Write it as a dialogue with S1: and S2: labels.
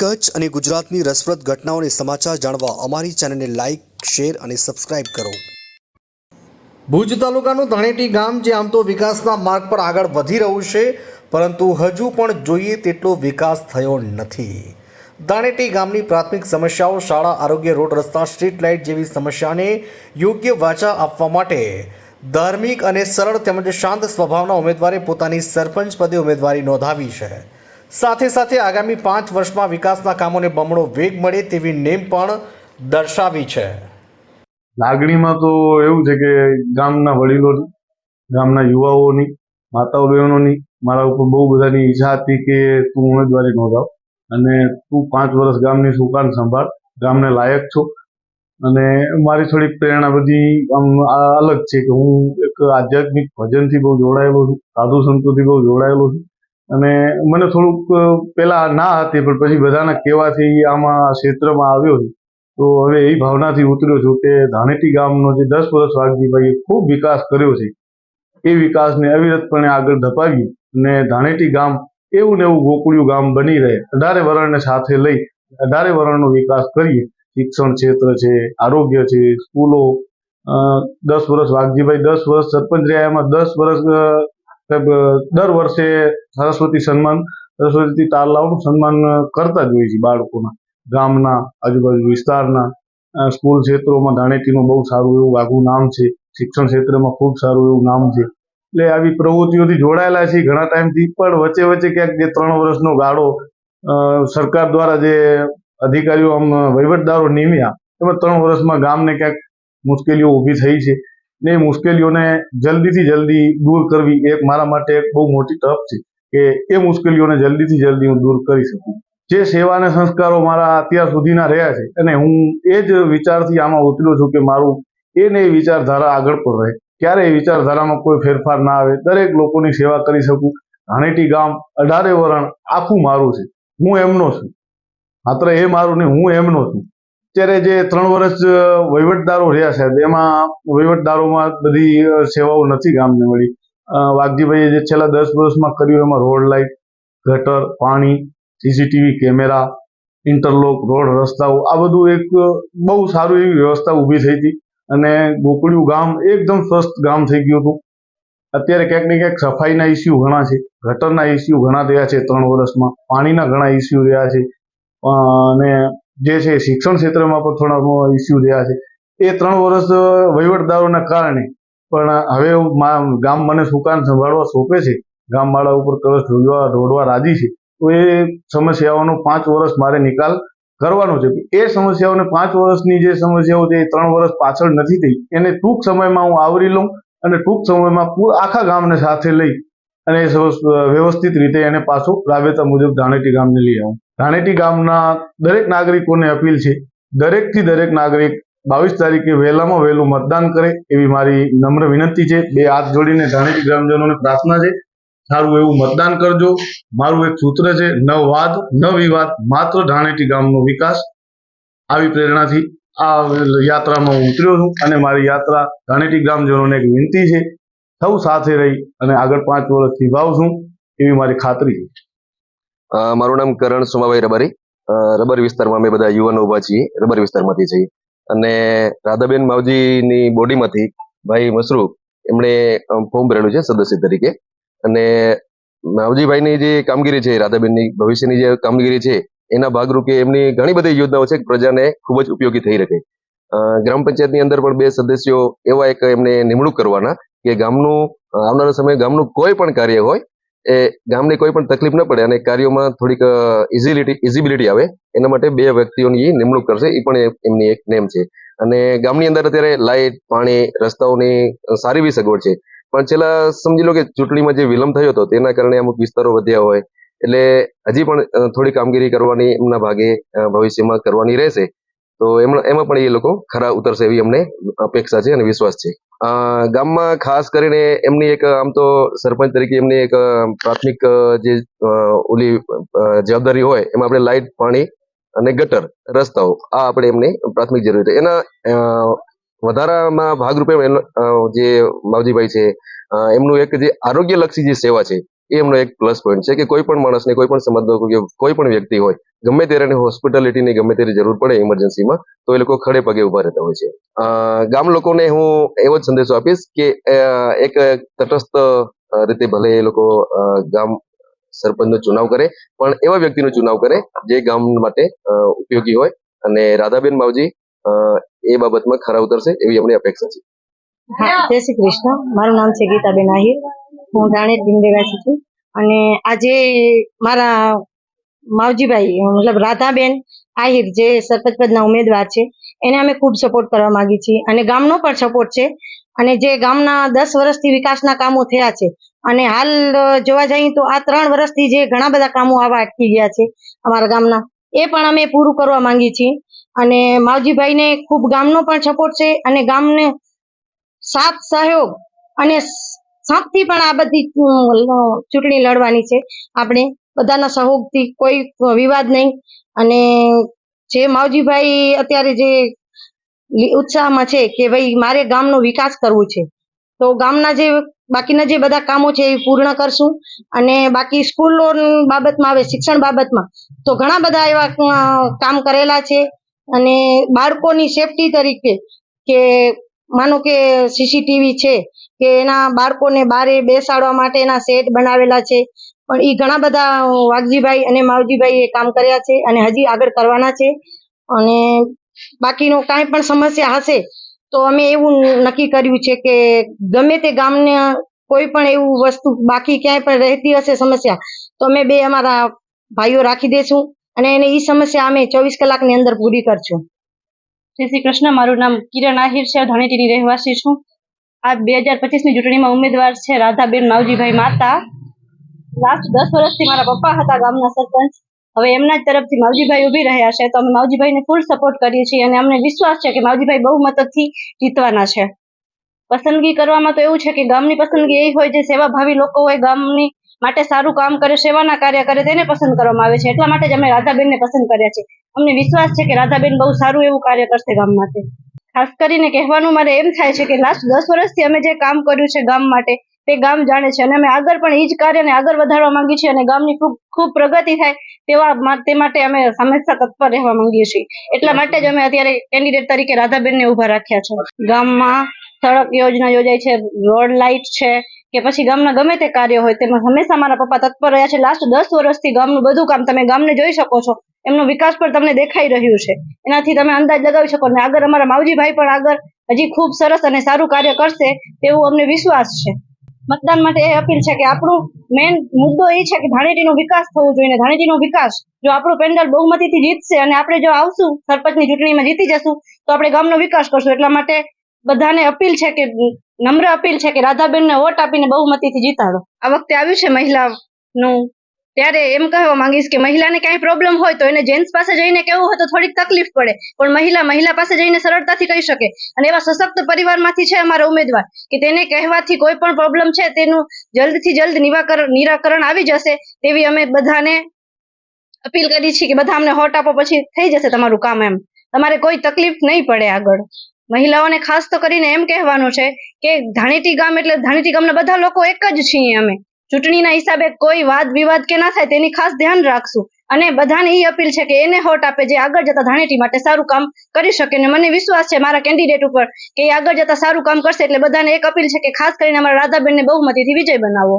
S1: કચ્છ અને ગુજરાતની રસપ્રદ ઘટનાઓને સમાચાર જાણવા અમારી ચેનલને લાઇક શેર અને સબસ્ક્રાઇબ કરો. ભુજ તાલુકાનું ધણેટી ગામ, જે આમ તો વિકાસના માર્ગ પર આગળ વધી રહ્યું છે, પરંતુ હજુ પણ જોઈએ તેટલો વિકાસ થયો નથી. દાણેટી ગામની પ્રાથમિક સમસ્યાઓ શાળા, આરોગ્ય રોડ, રસ્તા, સ્ટ્રીટ લાઇટ જેવી સમસ્યાને યોગ્ય વાચા આપવા માટે ધાર્મિક અને સરળ તેમજ શાંત સ્વભાવના ઉમેદવારે પોતાની સરપંચ પદે ઉમેદવારી નોંધાવી છે. સાથે સાથે આગામી પાંચ વર્ષમાં વિકાસના કામોને બમણો વેગ મળે તેવી નેમ પણ દર્શાવી છે.
S2: લાગણીમાં તો એવું છે કે ગામના વડીલોની ગામના યુવાઓની, માતાઓ બહેનોની મારા ઉપર બહુ બધાની ઈચ્છા હતી કે તું ઉમેદવારી નોંધાવ અને તું પાંચ વર્ષ ગામની સુકાન સંભાળ, ગામને લાયક છો. અને મારી થોડીક પ્રેરણા બધી આમ અલગ છે કે હું એક આધ્યાત્મિક ભજનથી બહુ જોડાયેલો છું, સાધુ સંતોથી બહુ જોડાયેલો છું. અને મને થોડુંક પહેલાં ના હતી, પણ પછી બધાના કહેવાથી આમાં ક્ષેત્રમાં આવ્યો તો હવે એ ભાવનાથી ઉતર્યો છું કે ધાણેટી ગામનો જે દસ વર્ષ વાઘજીભાઈએ ખૂબ વિકાસ કર્યો છે, એ વિકાસને અવિરતપણે આગળ ધપાવીએ અને ધાણેટી ગામ એવું ને એવું ગોકુળિયું ગામ બની રહે. અઢારે વરણને સાથે લઈ અઢારે વરણનો વિકાસ કરીએ. શિક્ષણ ક્ષેત્ર છે, આરોગ્ય છે, સ્કૂલો દસ વર્ષ વાઘજીભાઈ દસ વર્ષ સરપંચ રહ્યા, એમાં દસ વર્ષ દર વર્ષે સરસ્વતી સન્માન સરસ્વતી તારલાઓનું સન્માન કરતા જ હોય છે બાળકોના, ગામના, આજુબાજુ વિસ્તારના સ્કૂલ ક્ષેત્રોમાં ધાણેટીનું બહુ સારું એવું આગવું નામ છે, શિક્ષણ ક્ષેત્રમાં ખૂબ સારું એવું નામ છે. એટલે આવી પ્રવૃત્તિઓથી જોડાયેલા છીએ, ઘણા ટાઈમથી, પણ વચ્ચે વચ્ચે ક્યાંક જે ત્રણ વર્ષનો ગાળો સરકાર દ્વારા જે અધિકારીઓ આમ વહીવટદારો નિમ્યા, એમાં ત્રણ વર્ષમાં ગામને ક્યાંક મુશ્કેલીઓ ઊભી થઈ છે. ને મુશ્કેલીઓને જલ્દીથી જલ્દી દૂર કરવી એ મારા માટે એક બહુ મોટી તક છે કે એ મુશ્કેલીઓને જલ્દીથી જલ્દી હું દૂર કરી શકું. જે સેવા અને સંસ્કારો મારા અત્યાર સુધીના રહ્યા છે અને હું એ જ વિચારથી આમાં ઉતર્યો છું કે મારું એ ને એ વિચારધારા આગળ પર રહે. ક્યારે એ વિચારધારામાં કોઈ ફેરફાર ના આવે, દરેક લોકોની સેવા કરી શકું. હાણેટી ગામ અઢારે વરણ આખું મારું છે. હું એમનો છું. માત્ર એ મારું નહીં, હું એમનો છું. અત્યારે જે ત્રણ વર્ષ વહીવટદારો રહ્યા સાહેબ એમાં વહીવટદારોમાં બધી સેવાઓ નથી ગામને મળી. વાઘજીભાઈએ જે છેલ્લા દસ વર્ષમાં કર્યું એમાં રોડ લાઇટ ગટર, પાણી સીસીટીવી કેમેરા, ઇન્ટરલોક, રોડ, રસ્તાઓ, આ બધું એક બહુ સારું એવી વ્યવસ્થા ઊભી થઈ હતી. અને ગોકળિયું ગામ એકદમ સ્વસ્થ ગામ થઈ ગયું હતું. અત્યારે ક્યાંક ને ક્યાંક સફાઈના ઇસ્યુ ઘણા છે, ગટરના ઇસ્યુ ઘણા થયા છે ત્રણ વર્ષમાં, પાણીના ઘણા ઇસ્યુ રહ્યા છે. અને જે છે શિક્ષણ ક્ષેત્રમાં પણ થોડા ઇસ્યુ રહ્યા છે. એ ત્રણ વર્ષ વહીવટદારોના કારણે. પણ હવે ગામ મને સુકાન સંભાળવા સોંપે છે. ગામવાળા ઉપર કળશ ઢોળવા ઢોળવા રાજી છે. તો એ સમસ્યાઓનો પાંચ વર્ષ મારે નિકાલ કરવાનો છે. એ સમસ્યાઓને પાંચ વર્ષની જે સમસ્યાઓ છે એ ત્રણ વર્ષ પાછળ નથી થઈ. એને ટૂંક સમયમાં હું આવરી લઉં અને ટૂંક સમયમાં આખા ગામને સાથે લઈ અને વ્યવસ્થિત રીતે એને પાછું રાબેતા મુજબ ધાણેટી ગામને લઈ આવું ધાણેટી ગામના દરેક નાગરિકોને અપીલ છે, દરેકથી દરેક નાગરિક બાવીસ તારીખે વહેલામાં વહેલું મતદાન કરે એવી મારી નમ્ર વિનંતી છે. બે હાથ જોડીને ધાણેટી ગ્રામજનોને પ્રાર્થના છે. સારું એવું મતદાન કરજો. મારું એક સૂત્ર છે, ન વાદ, ન વિવાદ, માત્ર ધાણેટી ગામનો વિકાસ. આવી પ્રેરણાથી આ યાત્રામાં ઉતર્યો છું અને મારી યાત્રા ધાણેટી ગ્રામજનોને એક વિનંતી છે. સૌ સાથે રહી અને આગળ પાંચ વર્ષ નિભાવશું એવી મારી ખાતરી છે.
S3: મારું નામ કરણ સોમાભાઈ રબારી. રબર વિસ્તારમાં અમે બધા યુવાનો ઊભા છીએ, રબર વિસ્તારમાંથી છીએ. અને રાધાબેન માવજીની બોડીમાંથી ભાઈ મસરૂફ એમણે ફોર્મ ભરેલું છે સદસ્ય તરીકે. અને માવજીભાઈની જે કામગીરી છે, રાધાબેનની ભવિષ્યની જે કામગીરી છે, એના ભાગરૂપે એમની ઘણી બધી યોજનાઓ છે, પ્રજાને ખૂબ જ ઉપયોગી થઈ શકે ગ્રામ પંચાયતની અંદર પણ બે સદસ્યો એવા એક એમને નિમણૂક કરવાના કે ગામનું આવનારા સમયે ગામનું કોઈ પણ કાર્ય હોય, એ ગામને કોઈ પણ તકલીફ ન પડે અને કાર્યોમાં થોડીક ઇઝીલિટી ઇઝીબિલિટી આવે, એના માટે બે વ્યક્તિઓની નિમણૂક કરશે એ પણ એમની એક નેમ છે. અને ગામની અંદર અત્યારે લાઇટ પાણી, રસ્તાઓની સારી એવી સગવડ છે. પણ છેલ્લા સમજી લો કે ચૂંટણીમાં જે વિલંબ થયો હતો, તેના કારણે અમુક વિસ્તારો વધ્યા હોય, એટલે હજી પણ થોડી કામગીરી કરવાની એમના ભાગે ભવિષ્યમાં કરવાની રહેશે. તો એમાં એમાં પણ એ લોકો ખરા ઉતરશે એવી અમને અપેક્ષા છે અને વિશ્વાસ છે. ગામમાં ખાસ કરીને એમની એક, આમ તો સરપંચ તરીકે એમની એક પ્રાથમિક જે ઓલી જવાબદારી હોય, એમાં આપણે લાઇટ પાણી અને ગટર, રસ્તાઓ, આ આપણે એમની પ્રાથમિક જરૂરી છે. એના વધારામાં ભાગરૂપે જે માવજીભાઈ છે એમનું એક જે આરોગ્યલક્ષી જે સેવા છે એમનો એક પ્લસ પોઈન્ટ છે કે કોઈ પણ માણસને કોઈ પણ સમાજનો કોઈ પણ વ્યક્તિ હોય, ગમે ત્યારે હોસ્પિટાલિટીની ગમે ત્યારે જરૂર પડે ઇમરજન્સીમાં તો એ લોકો ખડે પગે ઊભા રહેતા હોય છે. ગામ લોકોને હું એવો જ સંદેશો આપીશ કે એક તટસ્થ રીતે ભલે એ લોકો ગામ સરપંચનો ચુનાવ કરે, પણ એવા વ્યક્તિનો ચુનાવ કરે જે ગામ માટે ઉપયોગી હોય અને રાધાબેન માવજી એ બાબતમાં ખરા ઉતરશે એવી અમને અપેક્ષા છે.
S4: જય શ્રી કૃષ્ણ. મારું નામ છે ગીતાબેન આહિર. હું જાણેજ બિંદેવાસી છું. અને આજે મારા માવજીભાઈ, મતલબ રાધાબેન આહિર, જે સરપંચ પદના ઉમેદવાર છે, એને અમે ખૂબ સપોર્ટ કરવા માંગીએ છીએ. અને ગામનો પણ સપોર્ટ છે. અને જે ગામના દસ વર્ષથી વિકાસના કામો થયા છે, અને હાલ જોવા જઈએ તો આ ત્રણ વર્ષથી જે ઘણા બધા કામો આવા અટકી ગયા છે અમારા ગામના, એ પણ અમે પૂરું કરવા માંગીએ છીએ. અને માવજીભાઈને ખૂબ ગામનો પણ સપોર્ટ છે અને ગામને સાથ, સહયોગ અને સાપથી પણ આ બધી ચૂંટણી લડવાની છે. આપણે બધાના સહયોગથી કોઈ વિવાદ નહીં. અને જે માવજીભાઈ અત્યારે જે ઉત્સાહમાં છે કે ભાઈ મારે ગામનો વિકાસ કરવો છે. તો ગામના જે, બાકીના જે બધા કામો છે એ પૂર્ણ કરશું. અને બાકી સ્કૂલો બાબતમાં આવે, શિક્ષણ બાબતમાં, તો ઘણા બધા એવા કામ કરેલા છે. અને બાળકોની સેફટી તરીકે કે માનો કે સીસીટીવી છે, કે એના બાળકોને બારે બેસાડવા માટેના સેટ બનાવેલા છે. પણ એ ઘણા બધા વાઘજીભાઈ અને માવજીભાઈએ કામ કર્યા છે અને હજી આગળ કરવાના છે. અને બાકીનો કાંઈ પણ સમસ્યા હશે, તો અમે એવું નક્કી કર્યું છે કે ગમે તે ગામને કોઈ પણ એવું વસ્તુ બાકી ક્યાંય પણ રહેતી હશે સમસ્યા, તો અમે બે અમારા ભાઈઓ રાખી દઈશું અને એને એ સમસ્યા અમે ચોવીસ કલાકની અંદર પૂરી કરશું.
S5: જય શ્રી કૃષ્ણ, મારું નામ કિરણ આહિર છે, ધણેટીની રહેવાસી છું. આ બે હજાર પચીસની ચૂંટણીમાં ઉમેદવાર છે રાધાબેન માવજીભાઈ માતા. લાસ્ટ દસ વર્ષથી મારા પપ્પા હતા ગામના સરપંચ. હવે એમના તરફથી માવજીભાઈ ઊભી રહ્યા છે, તો અમે માવજીભાઈને ફૂલ સપોર્ટ કરીએ છીએ અને અમને વિશ્વાસ છે કે માવજીભાઈ બહુ મતથી જીતવાના છે. પસંદગી કરવામાં તો એવું છે કે ગામની પસંદગી એ હોય જે સેવાભાવી લોકો હોય, ગામની માટે સારું કામ કરે, સેવાના કાર્ય કરે તેને પસંદ કરવામાં આવે છે. એટલા માટે જ અમે રાધાબેનને પસંદ કર્યા છે. અમને વિશ્વાસ છે કે રાધાબેન બહુ સારું એવું કાર્ય કરશે ગામ માટે. ખાસ કરીને કહેવાનું મારે એમ થાય છે કે લાસ્ટ દસ વર્ષથી અમે જે કામ કર્યું છે ગામ માટે, તે ગામ જાણે છે. અને અમે આગળ પણ એ જ કાર્યને આગળ વધારવા માંગીએ છીએ અને ગામની ખૂબ ખૂબ પ્રગતિ થાય તેવા તે માટે અમે હંમેશા તત્પર રહેવા માંગીએ છીએ. એટલા માટે જ અમે અત્યારે કેન્ડિડેટ તરીકે રાધાબેનને ઊભા રાખ્યા છે. ગામમાં સડક યોજના યોજાય છે રોડ લાઇટ છે કે પછી ગામના ગમે તે કાર્ય હોય, તેમાં હંમેશા મારા પપ્પા તત્પર રહ્યા છે. લાસ્ટ દસ વર્ષથી ગામનું બધું કામ તમે ગામને જોઈ શકો છો. એમનો વિકાસ પણ તમને દેખાઈ રહ્યું છે. એનાથી તમે અંદાજ લગાવી શકો. ને આગળ અમારા માવજીભાઈ પણ આગળ હજી ખૂબ સરસ અને સારું કાર્ય કરશે તેવું અમને વિશ્વાસ છે. મતદાન માટે એ અપીલ છે કે આપણું મેઇન મુદ્દો એ છે કે ધાણેટીનો વિકાસ થવો જોઈએ. ધાણેટીનો વિકાસ જો આપણું પેન્ડલ બહુમતીથી જીતશે અને આપણે જો આવશું, સરપંચની ચૂંટણીમાં જીતી જશું, તો આપણે ગામનો વિકાસ કરશું. એટલા માટે બધાને અપીલ છે કે નમ્ર અપીલ છે કે રાધાબેનને વોટ આપીને બહુમતીથી જીતાડો. આ વખતે આવ્યું છે મહિલાનું. ત્યારે એમ કહેવા માંગીશ કે મહિલાને કાંઈ પ્રોબ્લેમ હોય તો એને જેન્ટ્સ પાસે જઈને કેવું હોય તો થોડીક તકલીફ પડે. પણ મહિલા મહિલા પાસે જઈને સરળતાથી કહી શકે. અને એવા સશક્ત પરિવારમાંથી છે અમારા ઉમેદવાર કે તેને કહેવાથી કોઈ પણ પ્રોબ્લેમ છે તેનું જલ્દથી જલ્દ નિરાકરણ આવી જશે તેવી અમે બધાને અપીલ કરી છે કે બધા અમને હોટ આપો, પછી થઈ જશે તમારું કામ એમ. તમારે કોઈ તકલીફ નહીં પડે આગળ. મહિલાઓને ખાસ તો કરીને એમ કહેવાનું છે કે ધાણેટી ગામ એટલે ધાણેટી ગામના બધા લોકો એક જ છીએ અમે. ચૂંટણીના હિસાબે કોઈ વાદ વિવાદ કે ના થાય તેની ખાસ ધ્યાન રાખશું. અને બધાને એ અપીલ છે કે એને હોટ આપે જે આગળ જતા ધાણેટી માટે સારું કામ કરી શકે. ને મને વિશ્વાસ છે મારા કેન્ડિડેટ ઉપર કે એ આગળ જતા સારું કામ કરશે એટલે બધાને એક અપીલ છે કે ખાસ કરીને અમારા રાધાબેનને બહુમતીથી વિજય બનાવો.